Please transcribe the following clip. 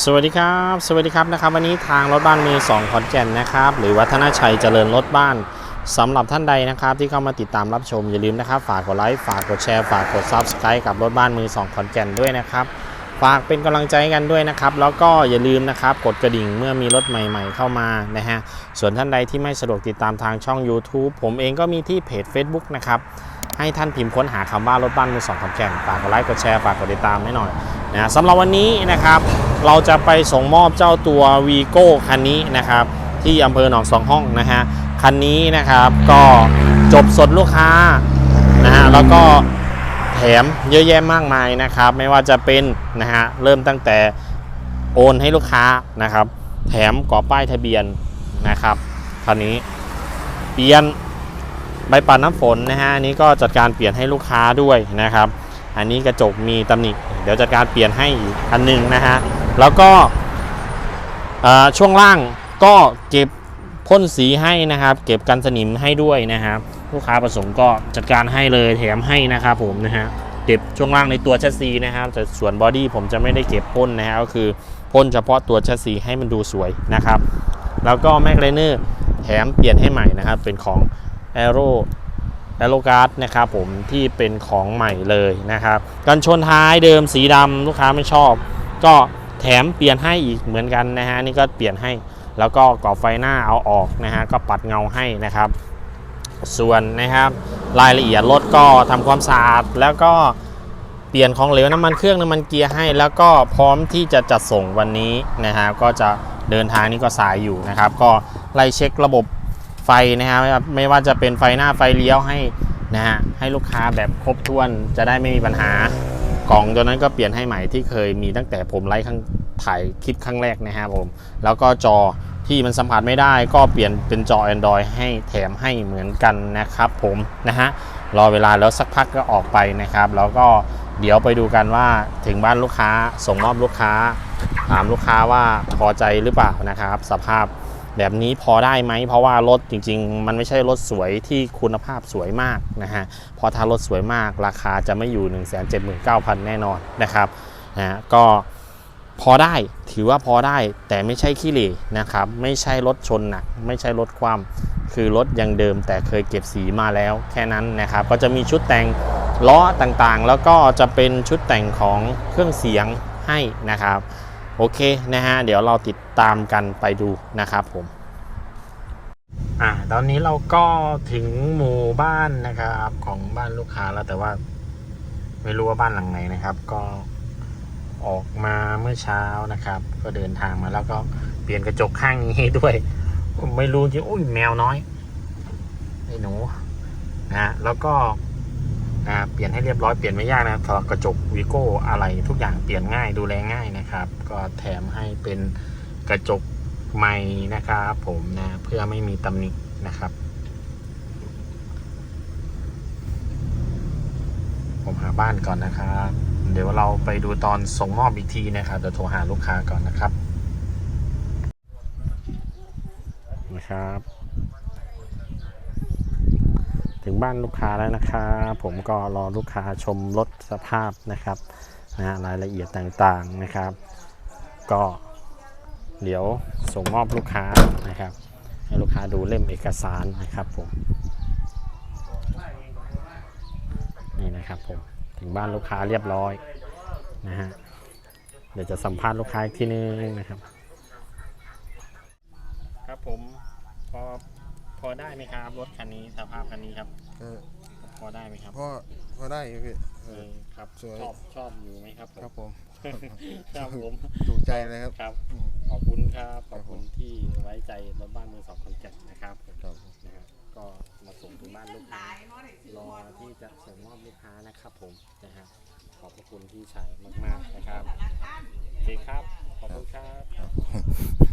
สวัสดีครับ สวัสดีครับนะครับ วันนี้ทางรถบ้านมือ2ขอนแก่นนะครับ หรือวัฒนชัยเจริญรถบ้านสำหรับท่านใดนะครับ ที่เข้ามาติดตามรับชมอย่าลืมนะครับ ฝากกดไลค์ฝากกดแชร์ฝากกด Subscribe กับรถบ้านมือ2ขอนแก่นด้วยนะครับ ฝากเป็นกำลังใจกันด้วยนะครับ แล้วก็อย่าลืมนะครับกดกระดิ่งเมื่อมีรถใหม่ๆเข้ามานะฮะส่วนท่านใดที่ไม่สะดวกติดตามทางช่อง YouTube ผมเองก็มีที่เพจ Facebook นะครับให้ท่านพิมพ์ค้นหาคำว่ารถบ้านมือสองขอนแก่นฝากกดไลค์กดแชร์ฝากกดติดตามให้หน่อยนะสำหรับวันนี้นะครับ เราจะไปส่งมอบเจ้าตัววีโก้คันนี้นะครับที่อำเภอหนองสองห้องนะฮะคันนี้นะครับก็จบสดลูกค้านะฮะแล้วก็ ถมเยอะแยะมากมายนะครับ ไม่ว่าจะเป็นนะฮะเริ่มตั้งแต่โอนให้ลูกค้านะครับ แถมก่อป้ายทะเบียนนะครับคันนี้เปลี่ยนใบปัดน้ำฝนนะฮะอันนี้ก็จัดการเปลี่ยนให้ลูกค้าด้วยนะครับ อันนี้กระจกมีตำหนิเดี๋ยวจัดการเปลี่ยนให้อีกอันหนึงนะฮะแล้วก็อ่อช่วงล่างก็เก็บพ่นสีให้นะครับ เก็บกันสนิมให้ด้วยนะครับ ลูกค้าประสงค์ก็จัดการให้เลยแถมให้นะครับผมนะฮะเก็บช่วงล่างในตัวแชสซีนะครับแต่ส่วนบอดี้ผมจะไม่ได้เก็บพ่นนะฮะก็คือพ่นเฉพาะตัวแชสซีให้มันดูสวยนะครับ แล้วก็แม็กไลเนอร์แถมเปลี่ยนให้ใหม่นะครับ เป็นของแอโร่แอโรการ์ดนะครับผมที่เป็นของใหม่เลยนะครับกันชนท้ายเดิมสีดำลูกค้าไม่ชอบ ก็แถมเปลี่ยนให้อีกเหมือนกันนะฮะนี่ก็เปลี่ยนให้แล้วก็กรอบไฟหน้าเอาออกนะฮะก็ปัดเงาให้นะครับ ส่วนนะครับ รายละเอียดรถก็ทำความสะอาดแล้วก็เปลี่ยนของเหลวน้ำมันเครื่องน้ำมันเกียร์ให้ แล้วก็พร้อมที่จะจัดส่งวันนี้นะฮะก็จะเดินทางนี้ก็สายอยู่นะครับ ก็ไล่เช็คระบบไฟนะครับไม่ว่าจะเป็นไฟหน้าไฟเลี้ยวให้นะฮะให้ลูกค้าแบบครบถ้วนจะได้ไม่มีปัญหา กล่องตัวนั้นก็เปลี่ยนให้ใหม่ที่เคยมีตั้งแต่ผมไลฟ์ข้างถ่ายคลิปครั้งแรกนะฮะผม แล้วก็จอที่มันสัมผัสไม่ได้ก็เปลี่ยนเป็นจอ Android ให้แถมให้เหมือนกันนะครับผมนะฮะรอเวลาแล้วสักพักก็ออกไปนะครับ แล้วก็เดี๋ยวไปดูกันว่าถึงบ้านลูกค้าส่งมอบลูกค้า ถามลูกค้าว่าพอใจหรือเปล่านะครับ สภาพ แบบนี้พอได้ไหมเพราะว่ารถจริง ๆ มันไม่ใช่รถสวยที่คุณภาพสวยมากนะฮะพอถ้ารถสวยมากราคาจะไม่อยู่ 1 7 9 0 0 0 แน่นอนนะครับนะฮะก็พอได้ถือว่าพอได้แต่ไม่ใช่ขี้เหร่นะครับ ไม่ใช่รถชนหนัก ไม่ใช่รถความคือรถยังเดิมแต่เคยเก็บสีมาแล้วแค่นั้นนะครับ ก็จะมีชุดแต่งล้อต่างๆ แล้วก็จะเป็นชุดแต่งของเครื่องเสียงให้นะครับ โอเคนะฮะเดี๋ยวเราติดตามกันไปดูนะครับผมอ่าตอนนี้เราก็ถึงหมู่บ้านนะครับของบ้านลูกค้าแล้วแต่ว่า ไม่รู้ว่าบ้านหลังไหนนะครับ ก็ออกมาเมื่อเช้านะครับ ก็เดินทางมาแล้วก็เปลี่ยนกระจกข้างนี้ด้วยไม่รู้จริงอุ้ยแมวน้อยไอ้หนูนะแล้วก็ นะเปลี่ยนให้เรียบร้อยเปลี่ยนไม่ยากนะครับสำหรับกระจกวีโก้อะไรทุกอย่างเปลี่ยนง่ายดูแลง่ายนะครับ ก็แถมให้เป็นกระจกใหม่นะครับผมนะเพื่อไม่มีตำหนินะครับ ผมหาบ้านก่อนนะครับ เดี๋ยวเราไปดูตอนส่งมอบอีกทีนะครับเดี๋ยวโทรหาลูกค้าก่อนนะครับนะครับ ถึงบ้านลูกค้าแล้วนะครับ ผมก็รอลูกค้าชมรถสภาพนะครับนะรายละเอียดต่างๆนะครับ ก็เดี๋ยวส่งมอบลูกค้านะครับ ให้ลูกค้าดูเล่มเอกสารนะครับผมนี่นะครับผมถึงบ้านลูกค้าเรียบร้อยนะฮะเดี๋ยวจะสัมภาษณ์ลูกค้าอีกทีนึงนะครับผมพอพอ ได้ไหมครับรถคันนี้สภาพคันนี้ครับ เออพอได้ไหมครับพ่อพ่อได้อยู่พี่เออครับสวย ชอบชอบอยู่ไหมครับผมครับผม ครับผมถูกใจเลยครับ ครับ อืมขอบคุณครับขครัอบบผมคุณที่ไว้ใจรถบ้านมือสองคอนแก่นนะครับผมครับนะครับก็มาส่งถึงบ้านลูกค้ารอที่จะส่งมอบลูกค้านะครับผมนะฮะขอบพระคุณพี่ชายมากๆนะครับโอเคครับขอบคุณครับ ครับ